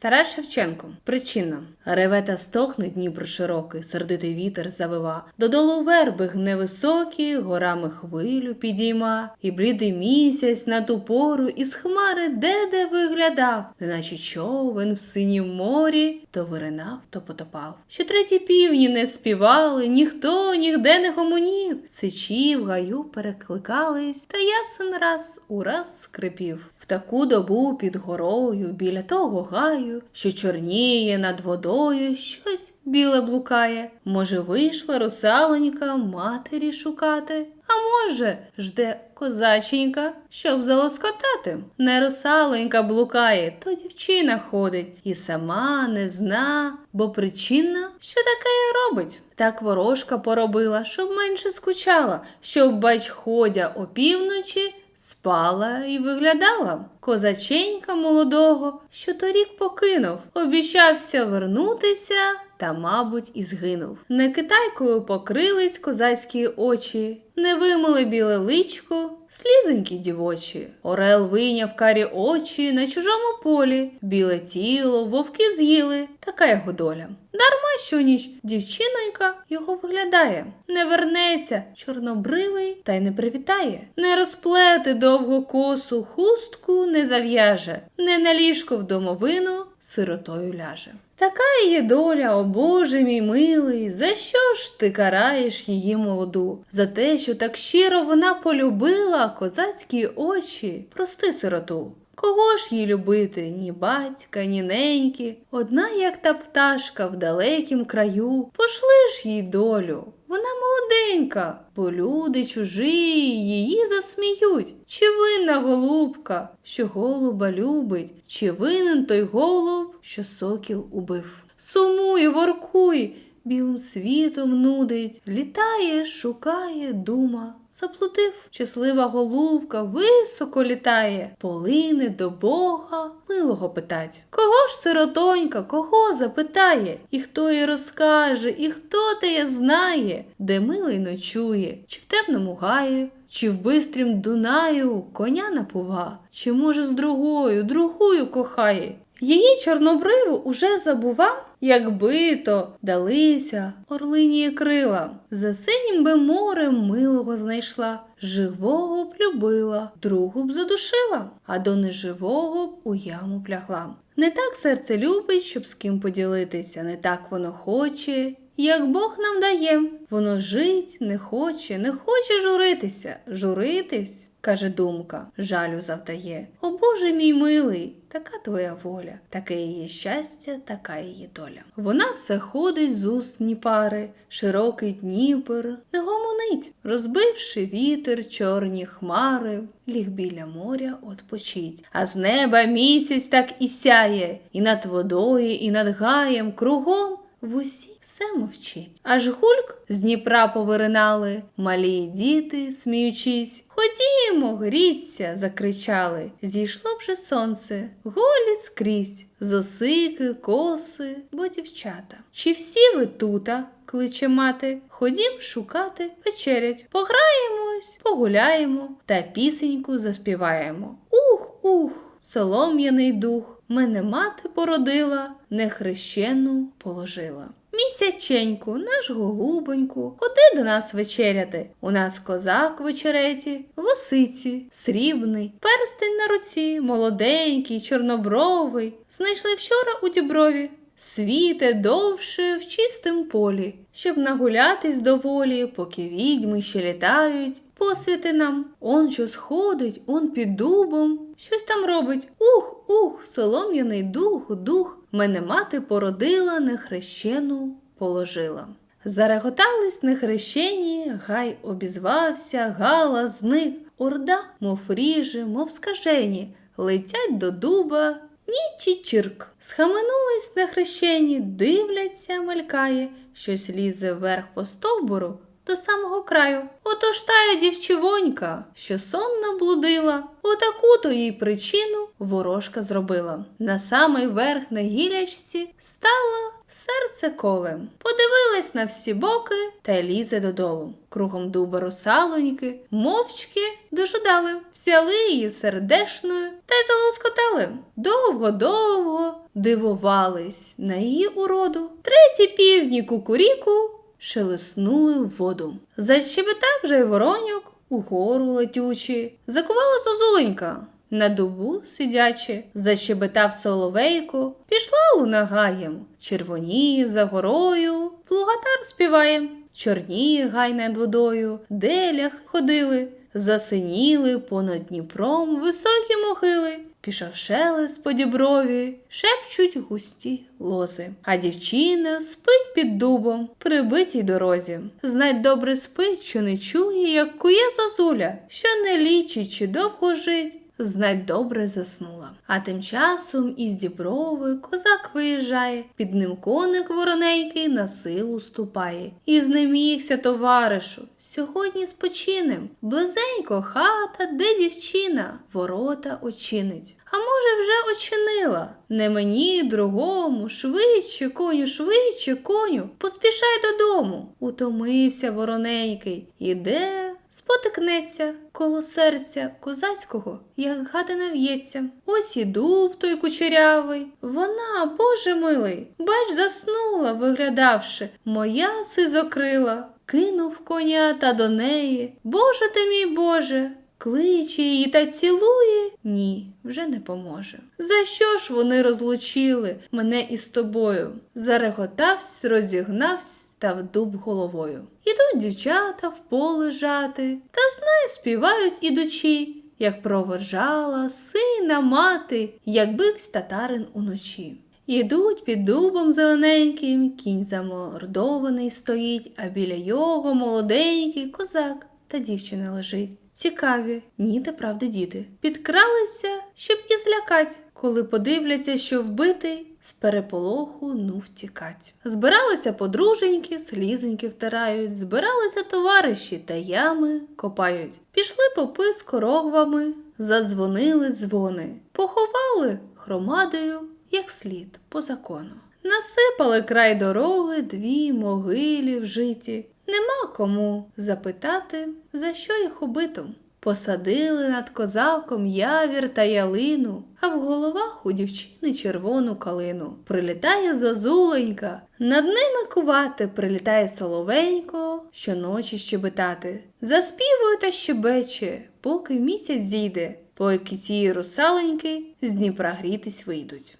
Тарас Шевченко. Причина. Реве та стохне Дніпр широкий, сердитий вітер завива. Додолу верби гне високі, горами хвилю підійма, і блідий місяць на ту пору із хмари де-де виглядав, неначе човен в синім морі, то виринав, то потопав. Ще треті півні не співали, ніхто нігде не гомонів. Сичі в гаю перекликались, та ясен раз у раз скрипів. В таку добу під горою, біля того гаю, що чорніє над водою, щось біле блукає. Може, вийшла русалонька матері шукати, а може, жде козаченька, щоб залоскотати. Не русалонька блукає, то дівчина ходить і сама не зна, бо причина, що таке й робить. Так ворожка поробила, щоб менше скучала, щоб бач ходя опівночі спала і виглядала. Козаченька молодого, що торік покинув, обіщався вернутися. Та, мабуть, і згинув. Не китайкою покрились козацькі очі, не вимили біле личко, слізонькі дівочі. Орел вийняв карі очі на чужому полі, біле тіло, вовки з'їли, така його доля. Дарма що ніч дівчинонька його виглядає, не вернеться чорнобривий та й не привітає, не розплете довгу косу, хустку не зав'яже, не на ліжко в домовину сиротою ляже. Така її доля, о Боже мій милий, за що ж ти караєш її молоду? За те, що так щиро вона полюбила козацькі очі, прости сироту. Кого ж їй любити, ні батька, ні неньки? Одна, як та пташка в далекім краю, пошли ж їй долю. Вона молоденька, бо люди чужі її засміють. Чи винна голубка, що голуба любить, чи винен той голуб, що сокіл убив? Сумуй, воркуй, білим світом нудить, літає, шукає, дума. Заплутив, щаслива голубка високо літає, полине до Бога милого питать. Кого ж сиротонька, кого запитає? І хто їй розкаже, і хто теє знає, де милий ночує, чи в темному гаю, чи в бистрім Дунаю коня напува, чи може з другою, другою кохає. Її чорнобриву уже забував, якби то далися орлині крила. За синім би морем милого знайшла, живого б любила, другу б задушила, а до неживого б у яму плягла. Не так серце любить, щоб з ким поділитися, не так воно хоче. Як Бог нам дає, воно жить не хоче, не хоче журитися. Журитись, каже думка, жалю завдає. Боже мій милий, така твоя воля, таке її щастя, така її доля. Вона все ходить з устні пари, широкий Дніпр, не гомонить, розбивши вітер, чорні хмари, ліг біля моря отпочить. А з неба місяць так і сяє, і над водою, і над гаєм кругом. В усі все мовчить. Аж гульк з Дніпра повиринали, малі діти, сміючись. Ходімо, гріться, закричали. Зійшло вже сонце, голі скрізь, зосики, коси, бо дівчата. Чи всі ви тута? кличе мати. Ходім шукати, вечерять. Пограємось, погуляємо та пісеньку заспіваємо. Ух, ух, солом'яний дух. Мене мати породила, нехрещену положила. Місяченьку, наш голубоньку, ходи до нас вечеряти. У нас козак в вечереті, лосиці, срібний, перстень на руці, молоденький, чорнобровий. Знайшли вчора у діброві. Світе довше в чистим полі, щоб нагулятись доволі, поки відьми ще літають. Посвіти нам, он що сходить, он під дубом, щось там робить. Ух, ух, солом'яний дух, дух, мене мати породила, нехрещену положила. Зареготались нехрещені, гай обізвався, гала зник, орда, мов ріже, мов скажені, летять до дуба. Ніч і чирк. Схаменулись на хрещені, дивляться, мелькає, щось лізе вверх по стовбуру до самого краю. Отож тая дівчивонька, що сонно блудила, отаку то їй причину ворожка зробила. На самий верх на гілячці стало серце колем. Подивилась на всі боки та й лізе додолу. Кругом дуба русалоньки, мовчки дожидали, взяли її сердешною та й залоскотали. Довго-довго дивувались на її уроду. Треті півні кукуріку шелеснули в воду. Защебетав же й воронюк угору летючи, закувала зозуленька. На дубу сидячи, защебетав соловейко, пішла луна гаєм, червоніє за горою, плугатар співає, чорніє гай над водою, делях ходили, засиніли понад Дніпром високі могили. Пішов шелест по діброві, шепчуть густі лози. А дівчина спить під дубом, при битій дорозі. Знать добре спить, що не чує, як кує зозуля, що не лічить, чи довго жить. Знать добре заснула. А тим часом із діброви козак виїжджає, під ним коник вороненький на силу ступає. І знемігся, товаришу, сьогодні спочинем. Близенько хата, де дівчина, ворота очинить. А може, вже очинила? Не мені, другому, швидше, коню, швидше, коню, поспішай додому. Утомився вороненький. Іде, спотикнеться коло серця козацького, як гадина в'ється. Ось і дуб той кучерявий. Вона, Боже милий, бач, заснула, виглядавши, моя сизокрила. Кинув коня та до неї. Боже ти мій Боже, Кличе її та цілує? Ні, вже не поможе. За що ж вони розлучили мене із тобою? Зареготавсь, розігнавсь та в дуб головою. Ідуть дівчата в поле жати, та знай співають ідучі, як проводжала сина мати, як бивсь татарин уночі. Ідуть під дубом зелененьким, кінь замордований стоїть, а біля його молоденький козак та дівчина лежить. Цікаві, ніде правди діти. Підкралися, щоб і злякать, коли подивляться, що вбитий, з переполоху ну втікать. Збиралися подруженьки, слізоньки втирають, збиралися товариші та ями копають. Пішли попи з корогвами, задзвонили дзвони, поховали хромадою, як слід по закону. Насипали край дороги дві могилі в житі. Нема кому запитати, за що їх убито. Посадили над козаком явір та ялину, а в головах у дівчини червону калину. Прилітає зозуленька, над ними кувати прилітає соловенько, щоночі щебетати. Заспівує та щебече, поки місяць зійде, поки ті русаленьки з Дніпра грітись вийдуть.